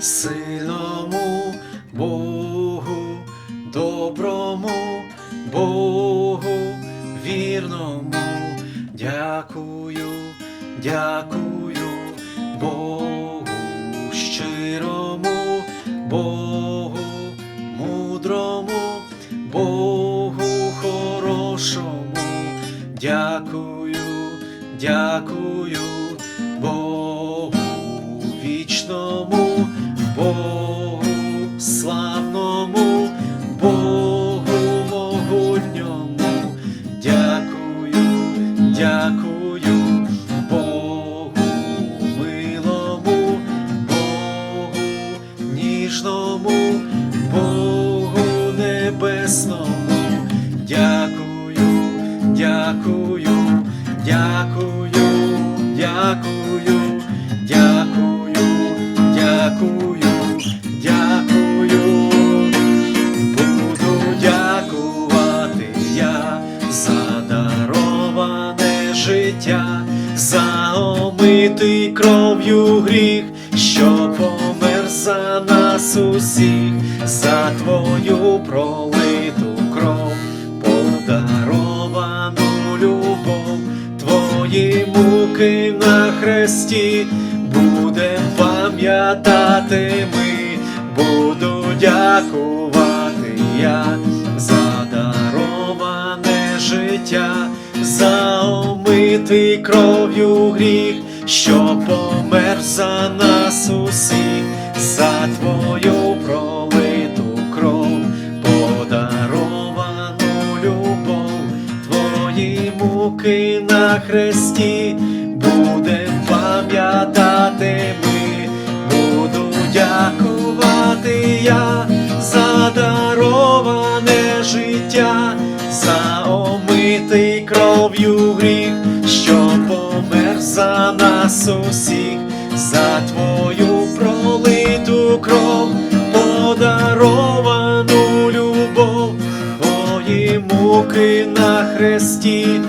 сильному Богу, доброму Богу, вірному, дякую, дякую Богу, щирому Богу, мудрому Богу хорошому, дякую, дякую Богу ніжному, Богу небесному, дякую, дякую, дякую, дякую, дякую, дякую, дякую. Буду дякувати я за дароване життя, за омитий кров'ю гріх, за нас усіх, за твою пролиту кров, подаровану любов, твої муки на хресті, будем пам'ятати ми, буду дякувати я за дароване життя, за омитий кров'ю гріх, що помер за нас усіх, за твою пролиту кров, подаровану любов, твої муки на хресті, будем пам'ятати ми, буду дякувати я за дароване життя, за омитий кров'ю гріх, що помер за нас усіх, за твою муки на хресті,